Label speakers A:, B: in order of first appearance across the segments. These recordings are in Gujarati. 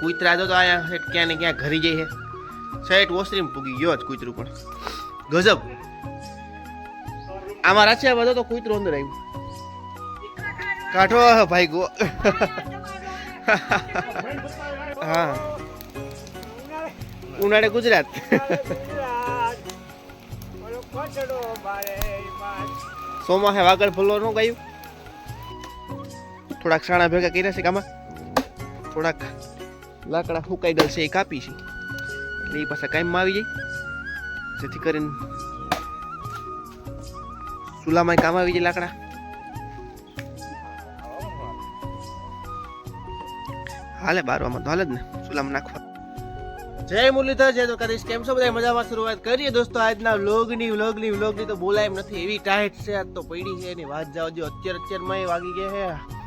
A: કૂતરા તો આયા હેઠ ક્યાં ને ક્યાં ઘરી જાય છે. સાઈડ વોશરીમ પૂગી ગયો જ કૂતરું પણ. ગજબ. આમાં રાચ્યા બધો તો કૂતરો અંદર આવ્યું. કાઢો ભાઈ, ગો. હા. ઉનાળે ગુજરાત. સોમાહે વાગડ ફૂલો નું ગાયું. થોડાક સાણા ભેગા કર્યા છે કામાં થોડાક લાકડા સુકાઈ ગયેલ છે એ કાપી છે. એટલે એ પાછા કાયમમાં આવી જાય. જેથી કરીને ચૂલામાં કામ આવી જાય લાકડા. હાલે, બારવામાં તો હાલે જ ને, ચૂલામાં નાખવા. જય મુરલીધર, જય દ્વારકાધીશ. કેમ છો બધા? મજામાં શરૂઆત કરીએ દોસ્તો આજના વ્લોગની વ્લોગની વ્લોગની તો બોલાય એમ નથી. એવી ટાઈટ છે, આજ તો પડી છે, એની વાત જાવ જો અત્યારે અત્યારમાં વાગી ગયા છે.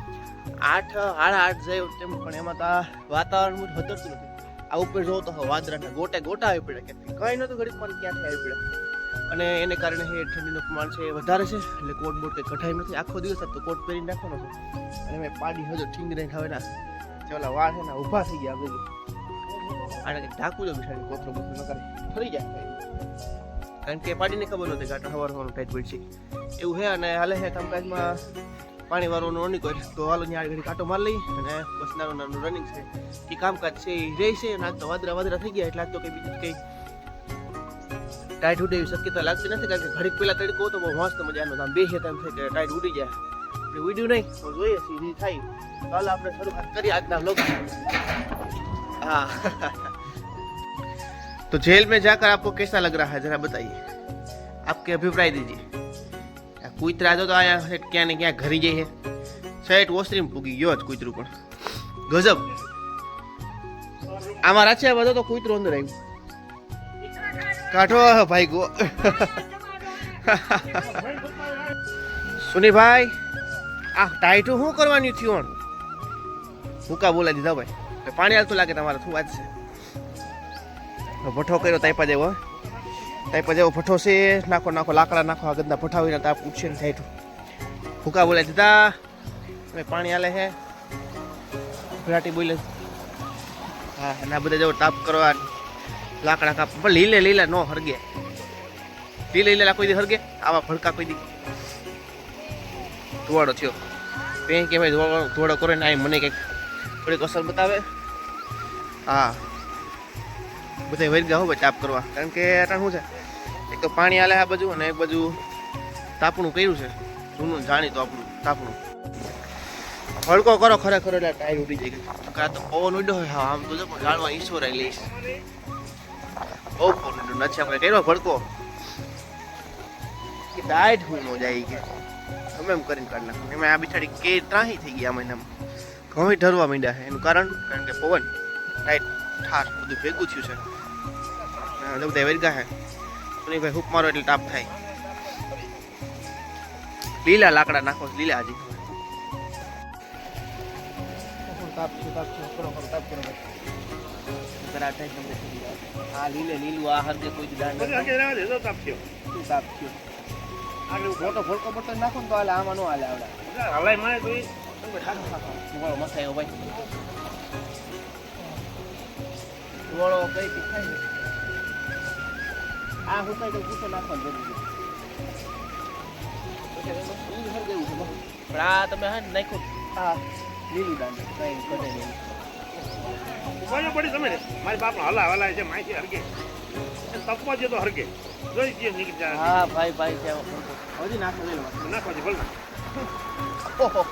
A: આઠ, સાડા આઠ જાય તેમ પણ એમાં તો વાતાવરણ હતરતું નથી. આ ઉપર જોવો તો વાદળાના ગોટે ગોટા આવી પડે કે કઈ નતું ગરીબ પણ ક્યાંથી આવી પડે અને એને કારણે હે ઠંડીનું પ્રમાણ છે એ વધારે છે, એટલે કોટ બોટ કંઈ કઢાઈ નથી. આખો દિવસ તો કોટ પહેરી નાખવાનો છે. અને મેં પાડી હજુ ઠીંગ રહીને હવે ના. ઓલા વાળ છે ને ઊભા થઈ ગયા બધું. આને કંઈક ઢાંકવું જો બિચારી કોથરો બોથરો ન કરે. ફરી જાય કારણ કે પાડીને ખબર નહોતી આટલા હવાર હવાનું ટાઈટ પડશે એવું છે, અને હાલે છે કામકાજમાં પાણી વાળવાનું નહીં કોઈ તો હાલો ત્યાં ઘડી કાંટો માર લઈ અને બસ નાનું નાનું રનિંગ છે એ કામકાજ છે એ રહે છે અને આજ તો વાદરા વાદરા થઈ ગયા એટલે આજ તો કંઈ બીજું કંઈ ટાઈટ ઉડે એવી શક્યતા લાગતી નથી કારણ કે ઘડીક પહેલા તડકો તો બહુ મસ્ત મજાનો આમ બે છે તેમ થાય કે ટાઈટ ઉડી જાય આપણે ઉડ્યું નહીં તો જોઈએ સીધી થાય તો હાલ આપણે શરૂઆત કરીએ આજના બ્લોગ हाँ तो जेल में जाकर आपको कैसा लग रहा है जरा बताइए आपके अभिप्राय दीजिए આ કૂતરા તો આયા હેઠ ક્યાં ને ક્યાં ઘરી જાય છે સાઈડ ઓસરીમાં પૂગી ગયો જ કૂતરું પણ. ગજબ. આમાં રાચે બધો તો કૂતરો અંદર આવ્યું. કાઢો, ભાઈ ગો. સુનીભાઈ આ ટાઈટું શું કરવાનું થયું ભૂકા બોલાવી દીધા ભાઈ? પાણી હાલતું લાગે તમારે, શું વાત છે? ભઠ્ઠો કર્યો તાઈપા જેવો તાઈપા જેવો ભઠ્ઠો છે, નાખો નાખો, લાકડા નાખો ગંદા ભઠ્ઠાવીને તાપ ઉઠશે ને થાય ભૂકા બોલે દીધા હવે પાણી આલે છે. ફરાટી બોલે હા, અને બધા જેવો તાપ કરવા લાકડા કાપ પણ લીલે, લીલા નો હરગે. લીલે, લીલા કોઈ દી હરગે, આવા ભડકા કોઈ દી. ધુવાડો થયો. પેં કે ભાઈ ધુવાડો કરે ને આ મને કંઈક થોડીક અસર બતાવે. હા. બધા ગયા હોય ચાપ કરવા. કારણ કે અટાણ શું છે? એક તો પાણી આલે આ બાજુ અને એક બાજુ તાપણું કર્યું છે. જૂનું જાણીતું આપણું તાપણું. હળકો કરો ખરેખર એટલે ટાયર ઉડી જાય. કાં તો પવન ઉડ્યો હોય, હા, આમ તો જો જાણવા ઈશ્વર લઈશ. બહુ પવન ઉડ્યો, નથી આપણે કર્યો ભડકો કે ડાયટ હું નો જાય કે. અમે એમ કરીને કાઢી નાખું. એમાં આ બિચારી કે ત્રાહી થઈ ગયા મહિનામાં. ઘણી ઢરવા માંડ્યા એનું કારણ? કારણ કે પવન. ટાઈટ. ઠાર બધું ભેગું થયું છે. અને બધા વર્ગા હે. અને ભાઈ હૂક મારો એટલે તાપ થાય. લીલા લાકડા નાખો લીલા હજી. આ લીલે લીલું આ હરગે કોઈ થયો. મોટો ફોડકો બટન નાખો ને તો હાલે આમાં નો હાલે આવડે. ધુવાળો મસાયો ભાઈ ધુવાળો કઈ થી ખાય ને. આ હુકાઈ તો પૂછો નાખવાનું જરૂર છે છે. પણ આ તમે હા ને નાખો આ લીલું દાન કઈ કરે નહીં.
B: પડી તમે મારી બાપ હલા હલાય છે માહિતી હરગે તપવા તો હરગે જોઈ જે નીકળી જાય.
A: હા ભાઈ ભાઈ છે હજી નાખો લઈ લો
B: નાખવા દે ભલે
A: ઓહો.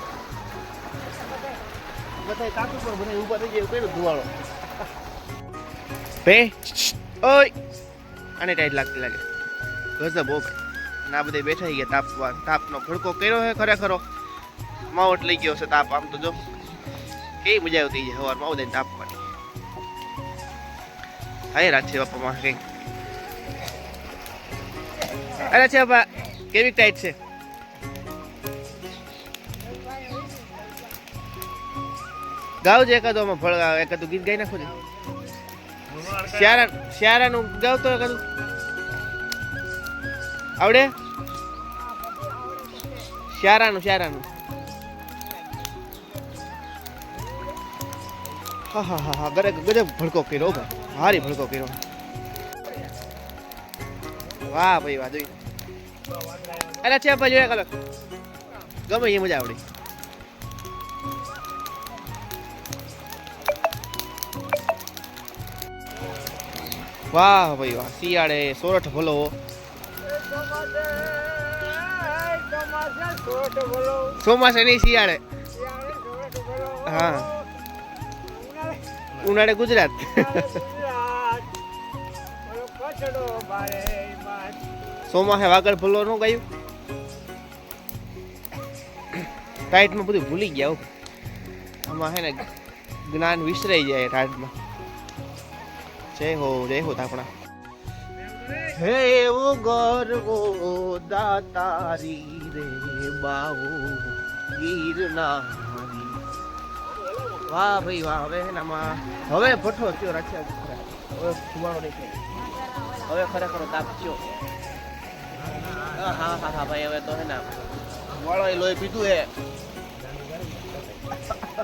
A: બધા કાકુ પર બધા ઊભા થઈ જાય એવું કર્યું ધુવાળો બે, ઓય. અને ટાઈટ લાગતી લાગે. ગજબ, ઓક. ના બધા બેઠા ગયા તાપવા તાપનો ભડકો કર્યો છે ખરેખરો. માવટ લઈ ગયો છે તાપ, આમ તો જો. કેવી મજા આવતી છે સવારમાં દઈને તાપવાની હાય બાપા બાપામાં કંઈક. અરે છે બાપા, કેવી ટાઈટ છે? ગાવ છે એકાદો ફળ એકાદું ગીત ગાઈ નાખો છે. શિયારા શિયાળાનું ગાવ તો એકાદું આવડે? શિયાળાનું શિયાળાનું. હા હા હા હા ગરે ગજબ ભડકો કર્યો ભાઈ. હારી ભડકો કર્યો. વાહ ભાઈ, વાહ, જોઈ. અરે છે ભાઈ જોયા કલક ગમે એ મજા આવડી. વાહ ભાઈ વાહ. શિયાળે સોરઠ ભલો. ચોમાસે નહીં, શિયાળે. હા. ઉનાળે ગુજરાત. સોમાસે વાગડ ભલો નું ગયું. ટાઈટમાં બધું ભૂલી ગયા. આમાં હે ને જ્ઞાન વિસરાઈ જાય ટાઈટમાં જય હો જય હો તાપણા હે એવો ગર્વો દાતારી રે બાવો ગીરનારી. વાહ ભાઈ વાહ હવે એનામાં હવે ભઠ્ઠો થયો રાખ્યા હવે ફુવારો નહીં થાય. હવે ખરેખર તાપ થયો. હા હા હા ભાઈ હવે તો હે ને વાળો એ લોહી પીધું હે.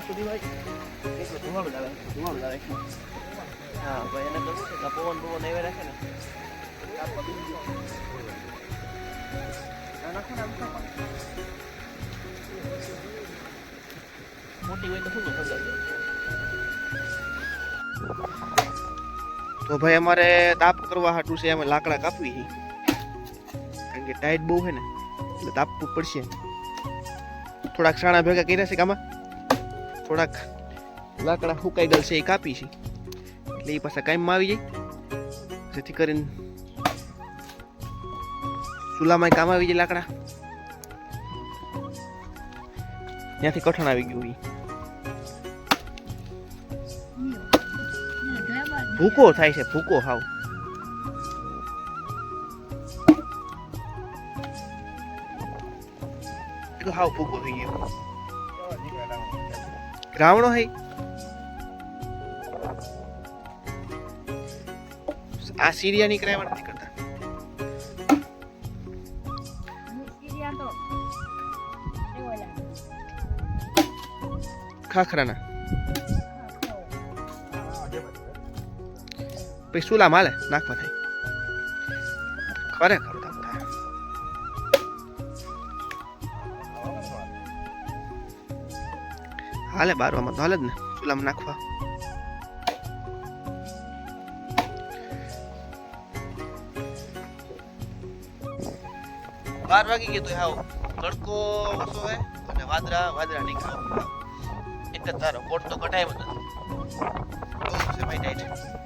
A: સુધી ભાઈ ધુમાડું દાદા ધુમાડું ડાલે હા ભાઈ એને પવન પવન એવે રાખે ને. મોટી હોય તો શું તો ભાઈ અમારે તાપ કરવા હાટું છે અમે લાકડા કાપવી છે. કારણ કે ટાઈટ બહુ છે ને એટલે તાપવું પડશે. થોડાક સાણા ભેગા કર્યા છે કામાં થોડાક લાકડા સુકાઈ ગયેલ છે એ કાપી છે. એટલે એ પાછા કાયમમાં આવી જાય જેથી કરીને ચૂલામાં કામ આવી જાય લાકડા ત્યાંથી કઠણ આવી ગયું ભૂકો થાય છે ભૂકો હાવ હાવ ભૂકો થઈ ગયો રાવણો હે આ સીરિયા નીકળ્યા એવા નથી કરતા ખાખરાના. પછી સુલા માલે, નાખવા થાય. ખરેખર હાલે બારવામાં તો હાલે જ ને, ચૂલામાં નાખવા. બાર વાગી ગયું તો આવો તડકો ઓછો હે અને વાદરા વાદરા નીકળો એક જ તારો કોટ તો કઢાય બધો છે ભાઈ ડાયટ